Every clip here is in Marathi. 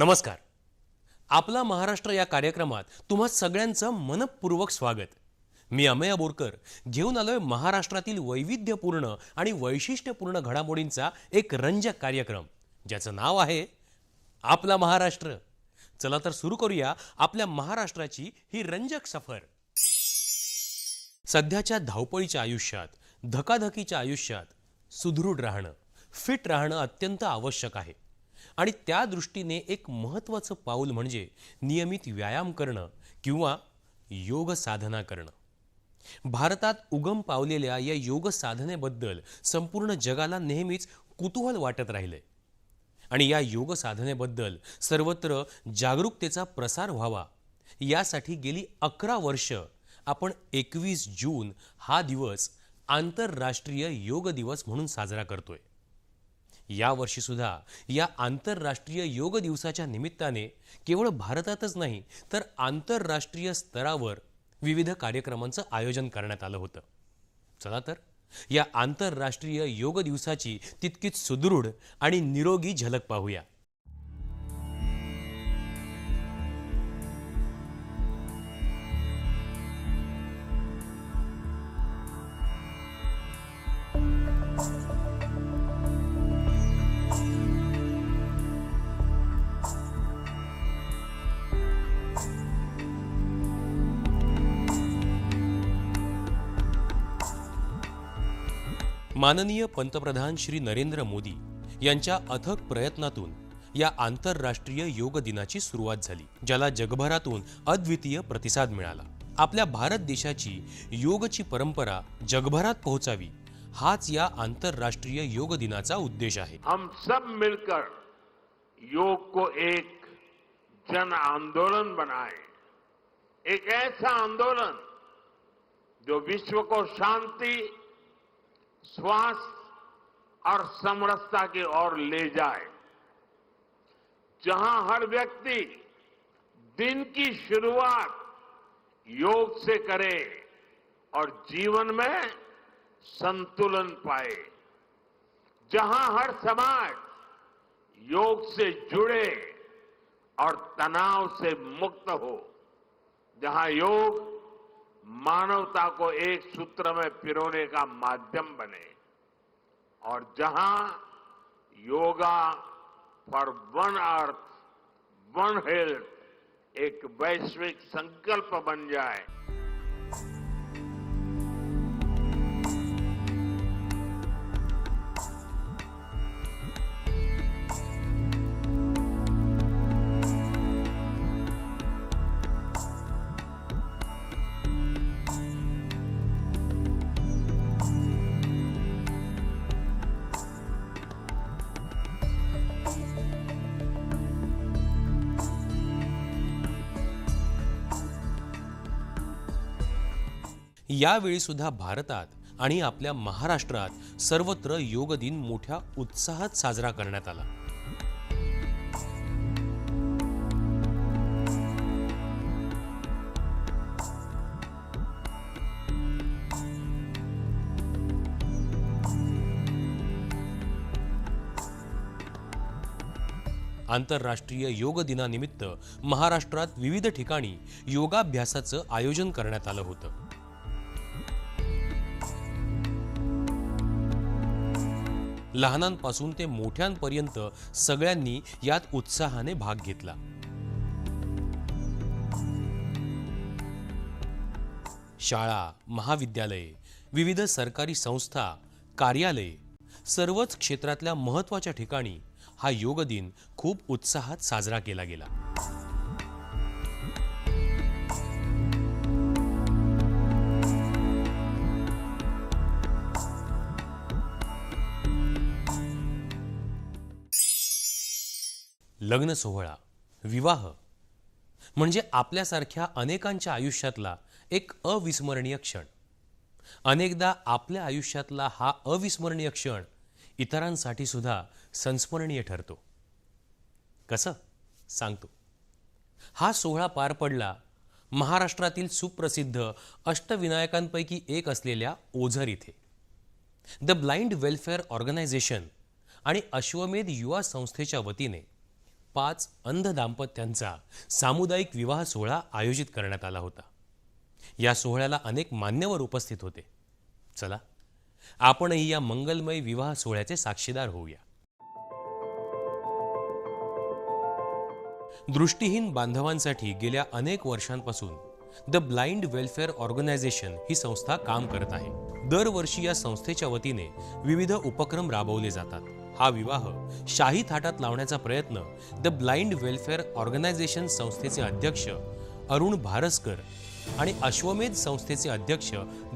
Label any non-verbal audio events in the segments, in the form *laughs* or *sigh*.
नमस्कार. आपला महाराष्ट्र या कार्यक्रमात तुम्हा सगळ्यांचं मनपूर्वक स्वागत. मी अमेय बोरकर घेऊन आलोय महाराष्ट्रातील वैविध्यपूर्ण आणि वैशिष्ट्यपूर्ण घडामोडींचा एक रंजक कार्यक्रम ज्याचं नाव आहे आपला महाराष्ट्र. चला तर सुरू करूया आपल्या महाराष्ट्राची ही रंजक सफर. सध्याच्या धावपळीच्या आयुष्यात धकाधकीच्या आयुष्यात सुदृढ राहणं फिट राहणं अत्यंत आवश्यक आहे. आणि त्या दृष्टीने एक महत्त्वाचं पाऊल म्हणजे नियमित व्यायाम करणं किंवा योग साधना करणं. भारतात उगम पावलेल्या या योग साधनेबद्दल संपूर्ण जगाला नेहमीच कुतूहल वाटत राहिले आणि या योग साधनेबद्दल सर्वत्र जागरूकतेचा प्रसार व्हावा यासाठी गेली अकरा वर्ष आपण एकवीस जून हा दिवस आंतरराष्ट्रीय योग दिवस म्हणून साजरा करतोय. या सुद्धा या आंतरराष्ट्रीय योग दिवसाच्या निमित्ताने केवळ भारतातच नाही तर आंतरराष्ट्रीय स्तरावर विविध कार्यक्रमांचं आयोजन करण्यात आलं होतं. चला तर या आंतरराष्ट्रीय योग दिवसाची तितकीच सुदृढ आणि निरोगी झलक पाहूया. माननीय पंतप्रधान श्री नरेंद्र मोदी यांच्या अथक प्रयत्नातून या आंतरराष्ट्रीय योग दिनाची सुरुवात झाली ज्याला जगभरातून अद्वितीय प्रतिसाद मिळाला. आपल्या भारत देशाची योगची परंपरा जगभरात पोहोचावी हाच या आंतरराष्ट्रीय योग दिनाचा उद्देश आहे. हम सब मिलकर योग को एक जन आंदोलन बनाए। एक ऐसा आंदोलन जो विश्व को शांति स्वास्थ्य और समरसता की ओर ले जाए। जहाँ हर व्यक्ति दिन की शुरुआत योग से करे और जीवन में संतुलन पाए। जहाँ हर समाज योग से जुड़े और तनाव से मुक्त हो। जहाँ योग मानवता को एक सूत्र में पिरोने का माध्यम बने। और जहाँ yoga for one earth one health एक वैश्विक संकल्प बन जाए यावेळी सुद्धा भारतात आणि आपल्या महाराष्ट्रात सर्वत्र योग दिन मोठ्या उत्साहात साजरा करण्यात आला. आंतरराष्ट्रीय योग दिनानिमित्त महाराष्ट्रात विविध ठिकाणी योगाभ्यासाचं आयोजन करण्यात आलं होतं. लहानांपासून ते मोठ्यांपर्यंत सगळ्यांनी यात उत्साहाने भाग घेतला. शाळा महाविद्यालये विविध सरकारी संस्था कार्यालये सर्वच क्षेत्रातल्या महत्त्वाच्या ठिकाणी हा योग दिन खूप उत्साहात साजरा केला गेला. लग्न सोहळा विवाह म्हणजे आपल्यासारख्या अनेकांच्या आयुष्यातला एक अविस्मरणीय क्षण. अनेकदा आपल्या आयुष्यातला हा अविस्मरणीय क्षण इतरांसाठी सुद्धा संस्मरणीय ठरतो. कसं? सांगतो. हा सोहळा पार पडला महाराष्ट्रातील सुप्रसिद्ध अष्टविनायकांपैकी एक असलेल्या ओझर इथे. द ब्लाइंड वेलफेअर ऑर्गनायझेशन आणि अश्वमेध युवा संस्थेच्या वतीने पाच अंध दाम्पत्यांचा सामुदायिक विवाह सोहळा आयोजित करण्यात आला होता. या सोहळ्याला अनेक मान्यवर उपस्थित होते. चला आपणही या मंगलमय विवाह सोहळ्याचे साक्षीदार होऊया. दृष्टीहीन बांधवांसाठी गेल्या अनेक वर्षांपासून द ब्लाइंड वेलफेअर ऑर्गनायझेशन ही संस्था काम करत आहे. दरवर्षी या संस्थेच्या वतीने विविध उपक्रम राबवले जातात. हा विवाह शाही थाटात लावण्याचा प्रयत्न द ब्लाइंड वेलफेअर ऑर्गनायझेशन संस्थेचे अध्यक्ष अरुण भारसकर आणि अश्वमेध संस्थेचे अध्यक्ष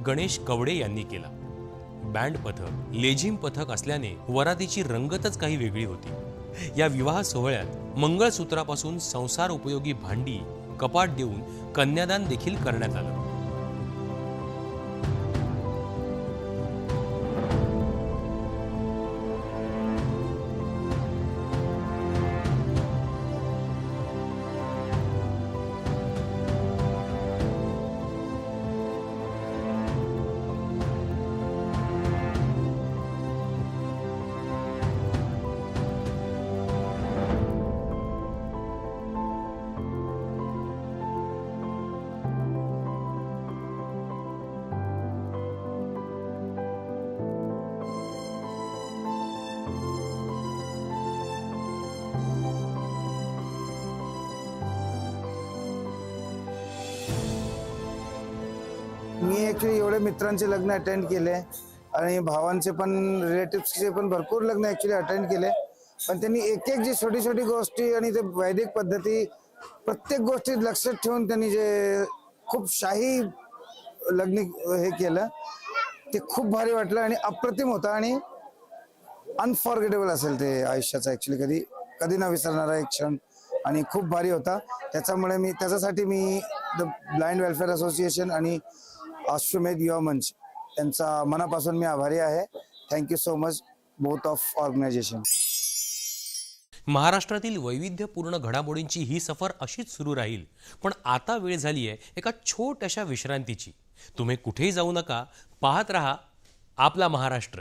गणेश कवडे यांनी केला. बँड पथक लेझिम पथक असल्याने वरातीची रंगतच काही वेगळी होती. या विवाह सोहळ्यात मंगळसूत्रापासून संसार उपयोगी भांडी कपाट देऊन कन्यादान देखील करण्यात आलं. ॲक्च्युली एवढे मित्रांचे लग्न अटेंड केले आणि भावांचे पण रिलेटिव्सचे पण भरपूर लग्न ॲक्च्युली अटेंड केले. पण त्यांनी एक एक जी छोटी छोटी गोष्टी आणि ते वैदिक पद्धती प्रत्येक गोष्टीत लक्षात ठेवून त्यांनी जे खूप शाही लग्न हे केलं ते खूप भारी वाटलं आणि अप्रतिम होतं आणि अनफॉर्गेटेबल असेल ते आयुष्याचा ॲक्च्युली कधी कधी ना विसरणारा एक क्षण आणि खूप भारी होता. त्याच्यामुळे मी त्याच्यासाठी मी द ब्लाइंड वेलफेअर असोसिएशन आणि अश्वमेध युवा मंच. यांचा मनापासून मी आभारी आहे. Thank you so much both of organisation महाराष्ट्रातील वैविध्यपूर्ण घडामोडींची ही सफर अशीच सुरू राहील. पण आता वेळ झाली आहे एका छोट्याशा विश्रांतीची. तुम्ही कुठेही जाऊ नका पाहत रहा आपला महाराष्ट्र.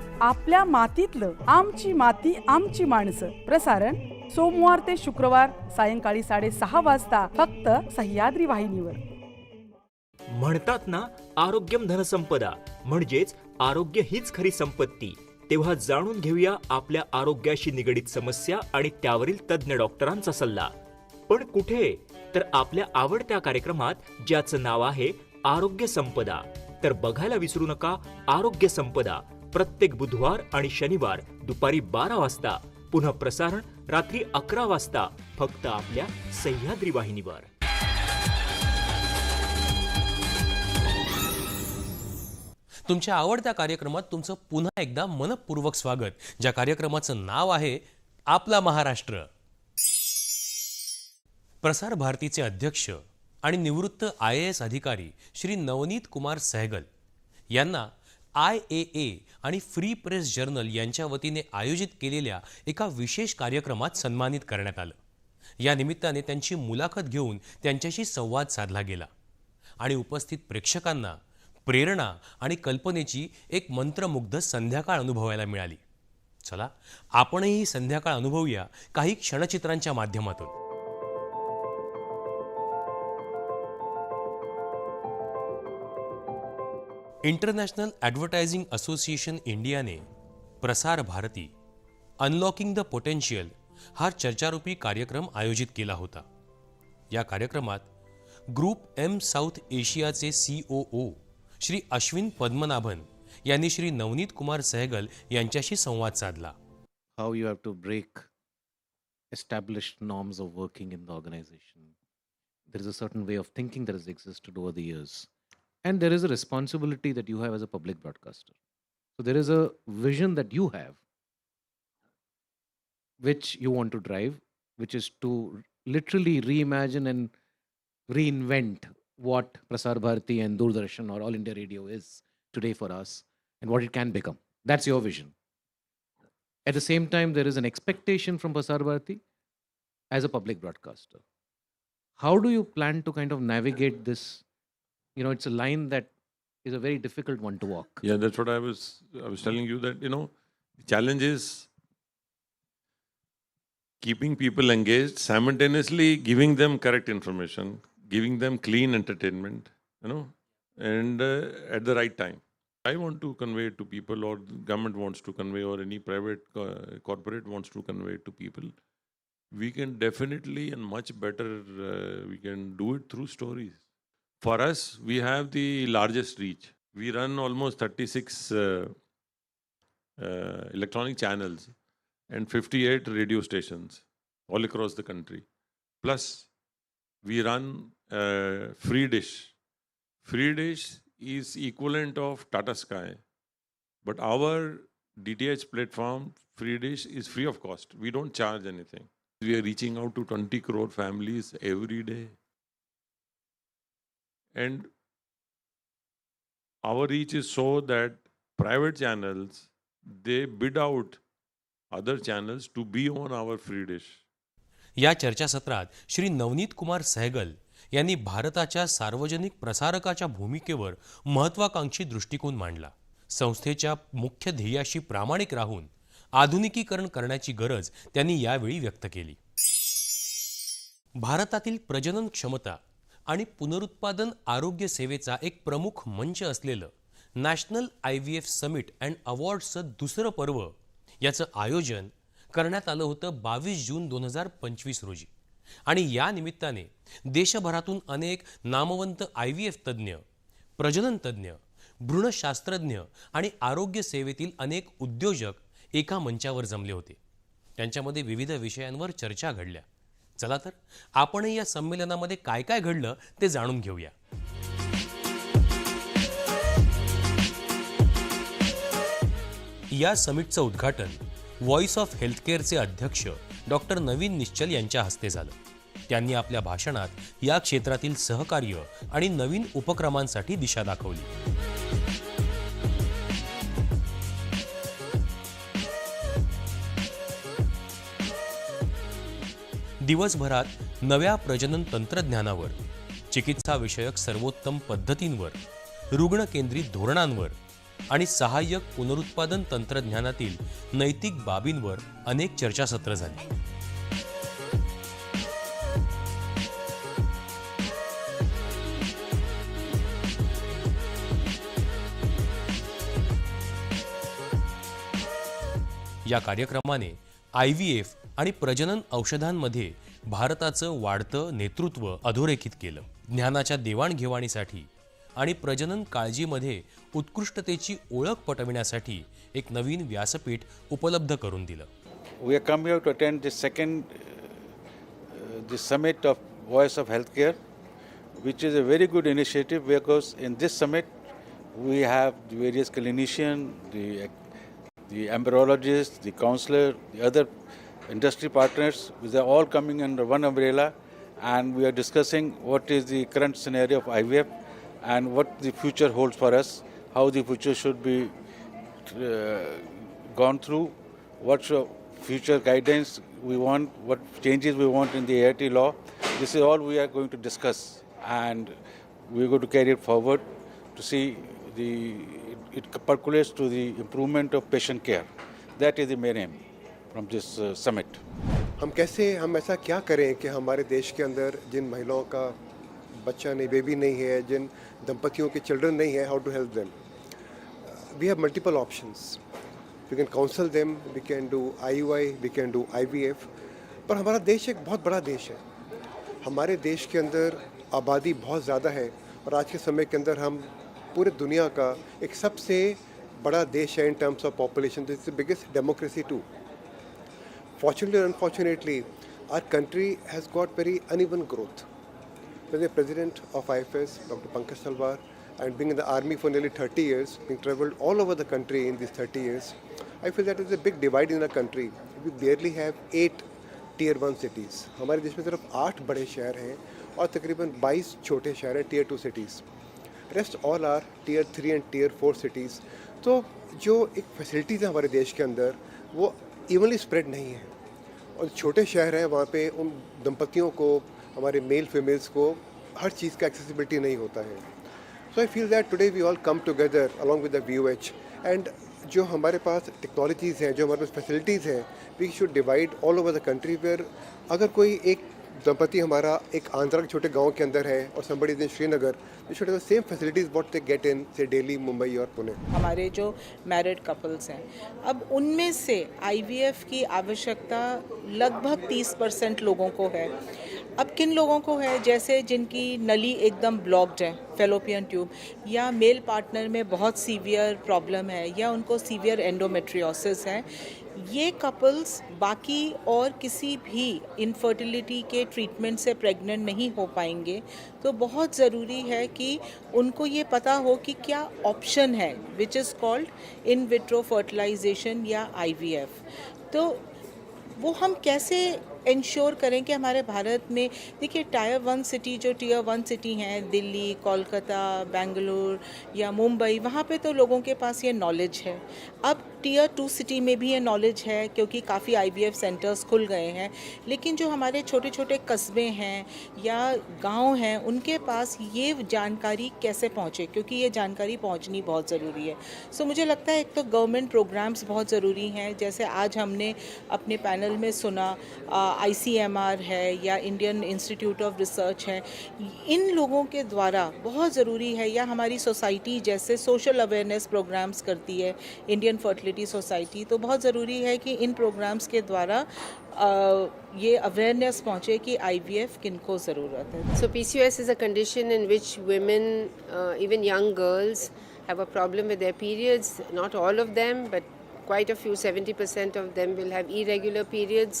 आपल्या मातीतलं आमची माती आमची माणसं. प्रसारण सोमवार ते शुक्रवार सायंकाळी साडेसहा वाजता फक्त सह्याद्री वाहिनीवर. म्हणतात ना आरोग्यम धनसंपदा म्हणजेच आरोग्य हीच खरी संपत्ती. तेव्हा जाणून घेऊया आपल्या आरोग्याशी निगडीत समस्या आणि त्यावरील तज्ज्ञ डॉक्टरांचा सल्ला. पण कुठे? तर आपल्या आवडत्या कार्यक्रमात ज्याचं नाव आहे आरोग्य संपदा. तर बघायला विसरू नका आरोग्य संपदा. प्रत्येक बुधवार आणि शनिवार दुपारी बारा वाजता पुन्हा प्रसारण रात्री अकरा वाजता फक्त आपल्या सह्याद्री वाहिनीवर. तुमच्या आवडत्या कार्यक्रमात तुमचं पुन्हा एकदा मनपूर्वक स्वागत. ज्या कार्यक्रमाचं नाव आहे आपला महाराष्ट्र. प्रसार भारतीचे अध्यक्ष आणि निवृत्त आय ए एस अधिकारी श्री नवनीत कुमार सहगल यांना आय ए ए आणि फ्री प्रेस जर्नल यांच्या वतीने आयोजित केलेल्या एका विशेष कार्यक्रमात सन्मानित करण्यात आलं. या निमित्ताने त्यांची मुलाखत घेऊन त्यांच्याशी संवाद साधला गेला आणि उपस्थित प्रेक्षकांना प्रेरणा आणि कल्पनेची एक मंत्रमुग्ध संध्याकाळ अनुभवायला मिळाली. चला आपणही ही संध्याकाळ अनुभवूया काही क्षणचित्रांच्या माध्यमातून. इंटरनॅशनल ॲडव्हर्टायझिंग असोसिएशन इंडियाने Prasar Bharati unlocking the potential हा चर्चारूपी कार्यक्रम आयोजित केला होता. या कार्यक्रमात group M South एशियाचे C O O Shri Ashwin Padmanabhan यांनी श्री नवनीत कुमार सहगल यांच्याशी संवाद साधला. How you have to break establish norms of working in the organisation There is a certain way of thinking there is existed over the years And there is a responsibility that you have as a public broadcaster. So there is a vision that you have. which you want to drive, which is to literally reimagine and reinvent what Prasar Bharati and Doordarshan or All India Radio is today for us and what it can become. That's your vision. At the same time, there is an expectation from Prasar Bharati as a public broadcaster. How do you plan to kind of navigate this? You know, it's a line that is a very difficult one to walk. Yeah, that's what I was I was telling you that you know the challenge is keeping people engaged, simultaneously giving them correct information, giving them clean entertainment, you know, and uh, at the right time. I want to convey to people, or the government wants to convey, or any private uh, corporate wants to convey to people. We can definitely and much better. Uh, we can do it through stories. For us, we have the largest reach. We run almost 36 uh, uh, electronic channels and 58 radio stations all across the country. Plus, we run uh, free dish. Free dish is equivalent of Tata Sky, but our DTH platform, free dish, is free of cost. We don't charge anything. We are reaching out to 20 crore families every day. And our reach is so that private channels they bid out other channels to be on our free dish. या चर्चासत्रात श्री नवनीत कुमार सहगल यांनी भारताच्या सार्वजनिक प्रसारकाच्या भूमिकेवर महत्वाकांक्षी दृष्टिकोन मांडला संस्थेच्या मुख्य ध्येयाशी प्रामाणिक राहून आधुनिकीकरण करण्याची गरज त्यांनी यावेळी व्यक्त केली भारतातील प्रजनन क्षमता आणि पुनरुत्पादन आरोग्य सेवेचा एक प्रमुख मंच असलेलं national I V F summit and अवॉर्ड्सचं दुसरं पर्व याचं आयोजन करण्यात आलं होतं बावीस जून दोन हजार पंचवीस रोजी. आणि या निमित्ताने देशभरातून अनेक नामवंत आय व्ही एफ तज्ज्ञ प्रजनन तज्ज्ञ भ्रूणशास्त्रज्ञ आणि आरोग्य सेवेतील अनेक उद्योजक एका मंचावर जमले होते. त्यांच्यामध्ये विविध विषयांवर चर्चा घडल्या. चला तर आपणही या संमेलनामध्ये काय काय घडलं ते जाणून घेऊया. या समिटचं उद्घाटन व्हॉइस ऑफ हेल्थकेअरचे अध्यक्ष डॉक्टर नवीन निश्चल यांच्या हस्ते झालं. त्यांनी आपल्या भाषणात या क्षेत्रातील सहकार्य आणि नवीन उपक्रमांसाठी दिशा दाखवली. दिवसभरात नव्या प्रजनन तंत्रज्ञानावर चिकित्सा विषयक सर्वोत्तम पद्धतींवर रुग्ण केंद्रित धोरणांवर आणि सहाय्यक पुनरुत्पादन तंत्रज्ञानातील नैतिक बाबींवर अनेक चर्चासत्र झाली. या कार्यक्रमाने आय व्ही एफ आणि प्रजनन औषधांमध्ये भारताचं वाढतं नेतृत्व अधोरेखित केलं. ज्ञानाच्या देवाणघेवाणीसाठी आणि प्रजनन काळजीमध्ये उत्कृष्टतेची ओळख पटविण्यासाठी एक नवीन व्यासपीठ उपलब्ध करून दिलं. We are come to attend the second the summit of voice of health care which is a very good initiative because in this summit we have the various clinician the embryologist the counsellor other industry partners. They are all coming under one umbrella, and we are discussing what is the current scenario of IVF and what the future holds for us, how the future should be uh, gone through, what future guidance we want, what changes we want in the AIT law. This is all we are going to discuss, and we are going to carry it forward to see the it, it percolates to the improvement of patient care. That is the main aim from this summit हम कैसे, हम ऐसा क्या करें कि हमारे देश के अंदर जिन महिलाओं का बच्चा नहीं बेबी नहीं है, जिन दंपतियों के चिल्ड्रन नहीं है how to help them we have multiple options we can counsel them we can do I we can do I पर हमारा देश एक बहुत बड़ा देश है। हमारे देश के अंदर आबादी बहुत ज़्यादा है और आज के समय के अंदर हम पूरे दुनिया का एक सबसे बड़ा देश है in terms of population this biggest democracy too Fortunately or unfortunately, our country has got very uneven growth. When the president of IFS, Dr. Pankaj Salwar, and being in the army for nearly 30 years, being traveled all over the country in these 30 years, I feel that is a big divide in the country we barely have eight tier one cities हमारे देश में सिर्फ आठ बड़े शहर हैं और तकरीबन 22 छोटे शहर हैं tier two cities rest all are tier three and tier four cities तो जो एक फैसिलिटीज़ हैं हमारे देश के अंदर वो इवनली स्प्रेड नहीं है और छोटे शहर हैं, वहाँ पे उन दंपतियों को, हमारे मेल फीमेल्स को हर चीज़ का एक्सेसिबिलिटी नहीं होता है। So I feel that today we all come together along with the V H and जो हमारे पास टेक्नोलॉजीज़ हैं, जो हमारे पास फैसिलिटीज़ हैं we should divide all over the country where अगर कोई एक दंपति हमारा एक आंध्रा के छोटे गाँव के अंदर है और is in Srinagar should have same facilities what they get in से दिल्ली मुंबई और पुणे हमारे जो मैरिड कपल्स हैं, अब उनमें से आईवीएफ की आवश्यकता लगभग 30 परसेंट लोगों को है। अब किन लोगों को है? जैसे जिनकी नली एकदम ब्लॉक्ड है फेलोपियन ट्यूब या मेल पार्टनर में बहुत सीवियर प्रॉब्लम है, या उनको सीवियर एंडोमेट्रियोसिस है ये कपल्स बाकी और किसी भी इनफर्टिलिटी के ट्रीटमेंट से प्रेग्नेंट नहीं हो पाएँगे तो बहुत ज़रूरी है कि उनको ये पता हो कि क्या ऑप्शन है which is called in vitro fertilisation या आईवीएफ तो वो हम कैसे इंश्योर करें कि हमारे भारत में, देखिए टायर वन सिटी जो टीयर वन सिटी हैं, दिल्ली, कोलकाता, बेंगलुरु या मुंबई, वहाँ पे तो लोगों के पास ये नॉलेज है। अब टीयर टू सिटी में भी ये नॉलेज है, क्योंकि काफ़ी आईवीएफ सेंटर्स खुल गए हैं। लेकिन जो हमारे छोटे छोटे कस्बे हैं या गाँव हैं, उनके पास ये जानकारी कैसे पहुँचे? क्योंकि ये जानकारी पहुँचनी बहुत ज़रूरी है। सो मुझे लगता है एक तो गवर्नमेंट प्रोग्राम्स बहुत ज़रूरी हैं। जैसे आज हमने अपने पैनल में सुना आईसीएमआर है या इंडियन इंस्टीट्यूट ऑफ़ रिसर्च है। इन लोगों के द्वारा बहुत ज़रूरी है या हमारी सोसाइटी जैसे सोशल अवेयरनेस प्रोग्राम्स करती है इंडियन फर्टिलिटी डिसेबिलिटी सोसाइटी तो बहुत ज़रूरी है कि इन प्रोग्राम्स के द्वारा ये अवेयरनेस पहुँचे कि आई बी एफ़ किन को ज़रूरत है। So P C S is a condition in which women even young girls have a problem with periods not all of them but quite a few 70% of them will have irregular periods.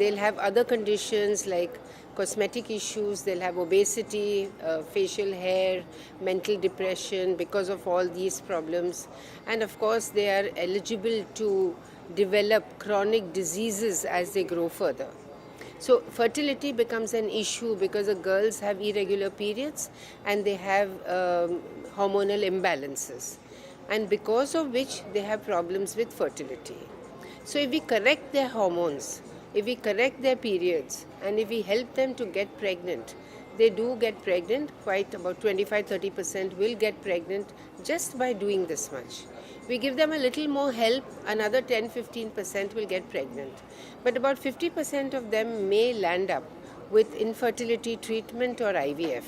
They'll have other conditions like cosmetic issues, they'll have obesity, uh, facial hair, mental depression because of all these problems. And of course, they are eligible to develop chronic diseases as they grow further. So fertility becomes an issue because the girls have irregular periods and they have um, hormonal imbalances, and because of which they have problems with fertility. So if we correct their hormones, if we correct their periods, and if we help them to get pregnant, they do get pregnant. Quite about 25-30% will get pregnant just by doing this much. We give them a little more help, another 10 15% will get pregnant. But about 50% of them may land up with infertility treatment or IVF.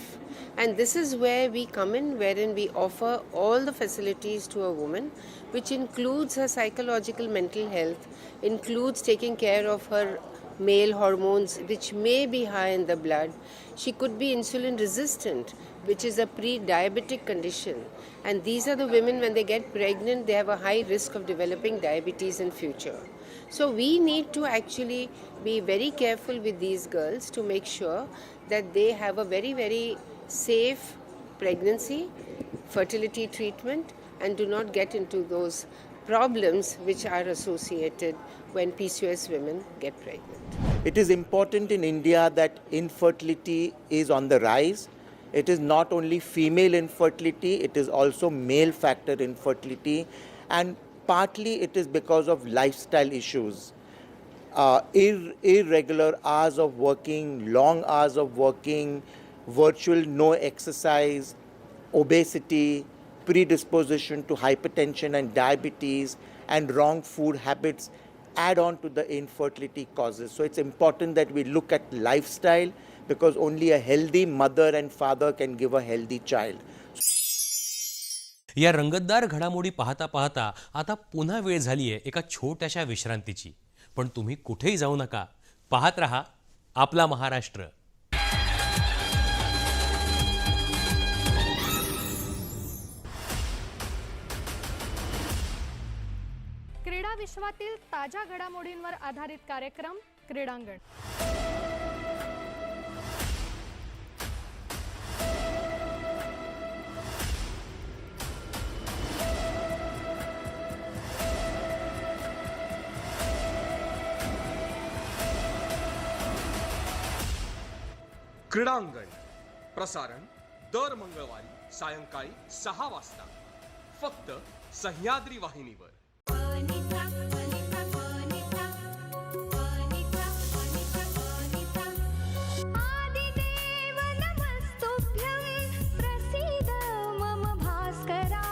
And this is where we come in, wherein we offer all the facilities to a woman, which includes her psychological mental health, includes taking care of her male hormones, which may be high in the blood. She could be insulin resistant, which is a pre diabetic condition. And these are the women, when they get pregnant, they have a high risk of developing diabetes in future. So we need to actually be very careful with these girls to make sure that they have a very, very safe pregnancy, fertility treatment, and do not get into those problems which are associated when PCOS women get pregnant. It is important in India that infertility is on the rise. It is not only female infertility, it is also male factor infertility, and partly it is because of lifestyle issues. Uh, ir- irregular hours of working, long hours of working, virtual no exercise, obesity, predisposition to hypertension and diabetes, and wrong food habits add on to the infertility causes. So it's important that we look at lifestyle because only a healthy mother and father can give a healthy child. या रंगतदार घडामोडी पाहता पाहता आता पुन्हा वेळ झाली आहे एका छोट्याशा विश्रांतीची. पण तुम्ही कुठेही जाऊ नका. पाहत रहा आपला महाराष्ट्र. क्रीडा विश्वातील ताज्या घडामोडींवर आधारित कार्यक्रम क्रीडांगण. क्रीडांगण प्रसारण दर मंगळवारी सायंकाळी सहा वाजता फक्त सह्याद्री वाहिनीवर. प्रसीद मम भास्करा.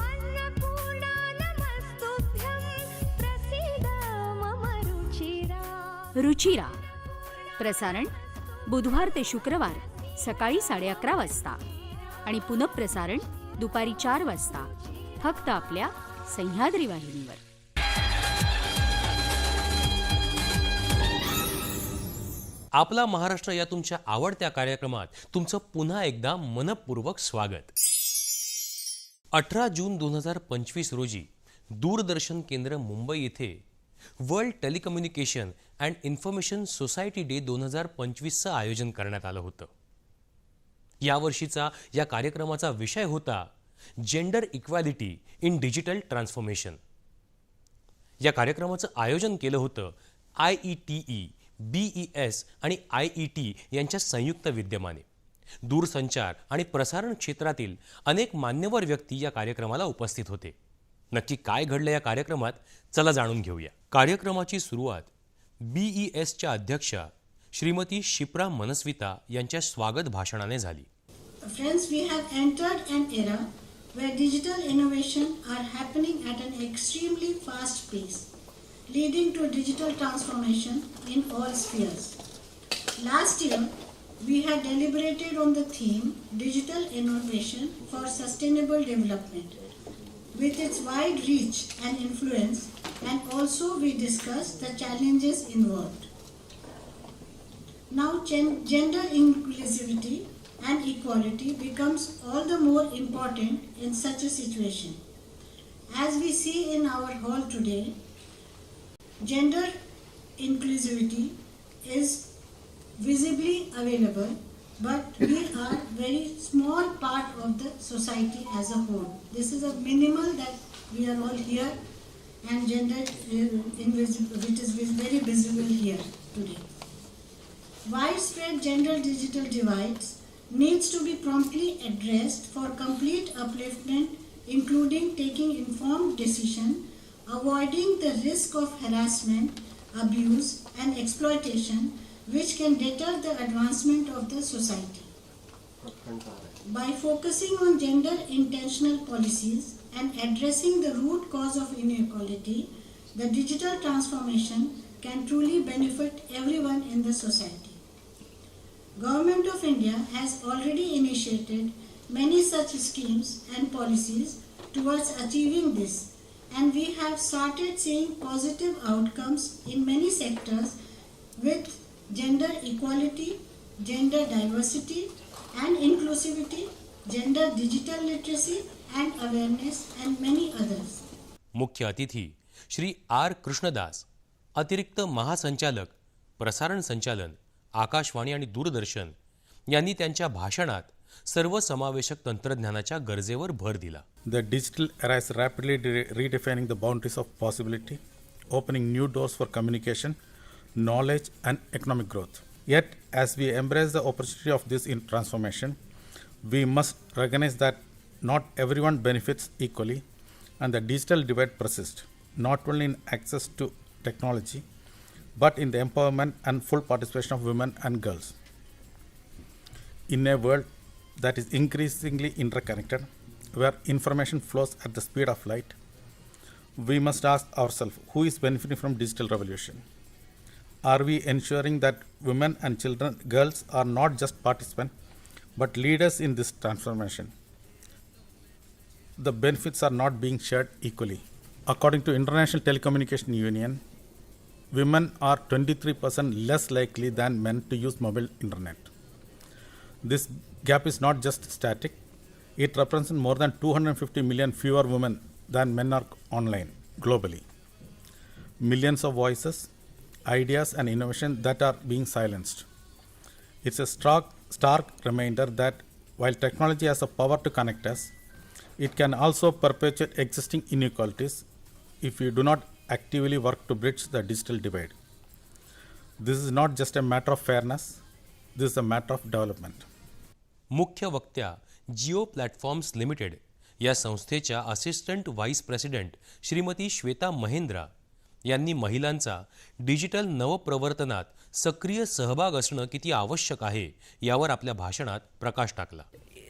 अन्नपूर्णा नमस्तुभ्यं प्रसीद मम रुचिरा. रुचिरा. प्रसारण बुधवार ते शुक्रवार सकाळी साडे अकरा वाजता. आणि पुनःप्रसारण दुपारी चार वाजता फक्त आपल्या सह्याद्री वाहिनीवर. आपला महाराष्ट्र या तुमच्या आवडत्या कार्यक्रमात तुमचं पुन्हा एकदा मनपूर्वक स्वागत. अठरा जून दोन हजार पंचवीस रोजी दूरदर्शन केंद्र मुंबई येथे world telecommunication and information society day दोन हजार पंचवीसचं आयोजन करण्यात आलं होतं. यावर्षीचा या कार्यक्रमाचा विषय होता gender equality in digital transformation. या कार्यक्रमाचं आयोजन केलं होतं I E T E B E S आणि आय ई टी यांच्या संयुक्त विद्यमाने. दूरसंचार आणि प्रसारण क्षेत्रातील अनेक मान्यवर व्यक्ती या कार्यक्रमाला उपस्थित होते. नक्की काय घडलं या कार्यक्रमात चला जाणून घेऊया. कार्यक्रमाची सुरुवात बी ई एसच्या अध्यक्षा श्रीमती शिप्रा मनस्विता यांच्या स्वागत भाषणाने झाली. Friends we have entered and era where digital innovation are happening at an extremely fast pace leading to digital transformation in all spheres last year we have deliberated on the theme digital innovation for sustainable development with its wide reach and influence and also we discussed the challenges involved. Now, gen- gender inclusivity and equality becomes all the more important in such a situation. As we see in our hall today, gender inclusivity is visibly available, but we are very small part of the society as a whole. This is a minimal that we are all here, and gender invisible, which is very visible here today. Widespread gender digital divides needs to be promptly addressed for complete upliftment, including taking informed decision, avoiding the risk of harassment, abuse, and exploitation, which can deter the advancement of the society. By focusing on gender intentional policies and addressing the root cause of inequality, the digital transformation can truly benefit everyone in the society. Government of India has already initiated many such schemes and policies towards achieving this and we have started seeing positive outcomes in many sectors with gender equality, gender diversity and inclusivity, gender digital literacy and awareness and many others. मुख्य अतिथी श्री आर कृष्णदास अतिरिक्त महासंचालक प्रसारण संचालन आकाशवाणी आणि दूरदर्शन यांनी त्यांच्या भाषणात सर्वसमावेशक तंत्रज्ञानाच्या गरजेवर भर दिला The digital era is rapidly de- redefining the boundaries of possibility, opening new doors for communication, knowledge, and economic growth. Yet, as we embrace the opportunity of this in transformation, we must recognize that not everyone benefits equally, and the digital divide persists, not only in access to technology, but in the empowerment and full participation of women and girls. In a world that is increasingly interconnected, where information flows at the speed of light, we must ask ourselves who is benefiting from digital revolution? Are we ensuring that women and children, girls, are not just participants but leaders in this transformation? The benefits are not being shared equally. According to International Telecommunication Union, women are 23% less likely than men to use mobile internet. This gap is not just static, it represents more than 250 million fewer women than men are online globally. Millions of voices, ideas, and innovation that are being silenced. It's a stark, stark reminder that while technology has the power to connect us, it can also perpetuate existing inequalities if we do not actively work to bridge the digital divide. This is not just a matter of fairness, This is a matter of development. मुख्य वक्त्या जिओ प्लॅटफॉर्म्स लिमिटेड या संस्थेच्या assistant vice president Shrimati Shweta Mahendra यांनी महिलांचा डिजिटल नवप्रवर्तनात सक्रिय सहभाग असणं किती आवश्यक आहे यावर आपल्या भाषणात प्रकाश टाकला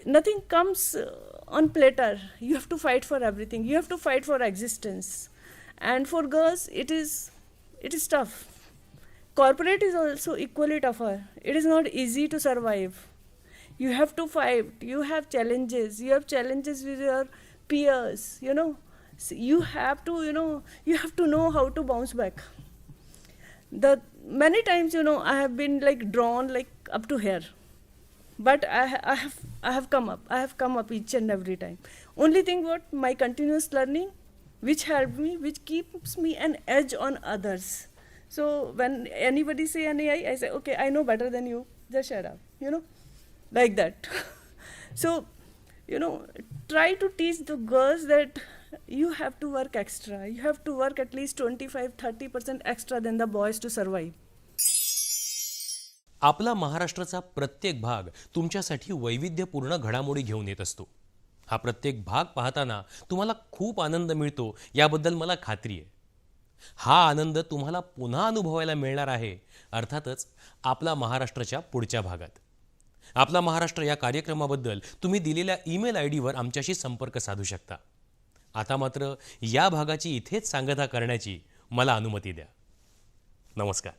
nothing comes uh, on platter. You have to fight for everything. You have to fight for existence. And for girls it is it is tough. Corporate is also equally tougher. It is not easy to survive. You have to fight. You have challenges. You have challenges with your peers you know. S- you have to you know you have to know how to bounce back. The many times you know i have been like drawn like up to here but I, I have I have come up. I have come up each and every time. Only thing what my continuous learning, which helped me, which keeps me an edge on others. So when anybody say any I, I say okay, I know better than you. Just shut up. You know, like that. *laughs* so, you know, try to teach the girls that you have to work extra. You have to work at least 25 30 percent extra than the boys to survive. आपला महाराष्ट्राचा प्रत्येक भाग तुमच्यासाठी वैविध्यपूर्ण घडामोडी घेऊन येत असतो. हा प्रत्येक भाग पाहताना तुम्हाला खूप आनंद मिळतो याबद्दल मला खात्री आहे. हा आनंद तुम्हाला पुन्हा अनुभवायला मिळणार आहे अर्थातच आपला महाराष्ट्राच्या पुढच्या भागात. आपला महाराष्ट्र या कार्यक्रमाबद्दल तुम्ही दिलेल्या ईमेल आय डीवर आमच्याशी संपर्क साधू शकता. आता मात्र या भागाची इथेच सांगता करण्याची मला अनुमती द्या. नमस्कार.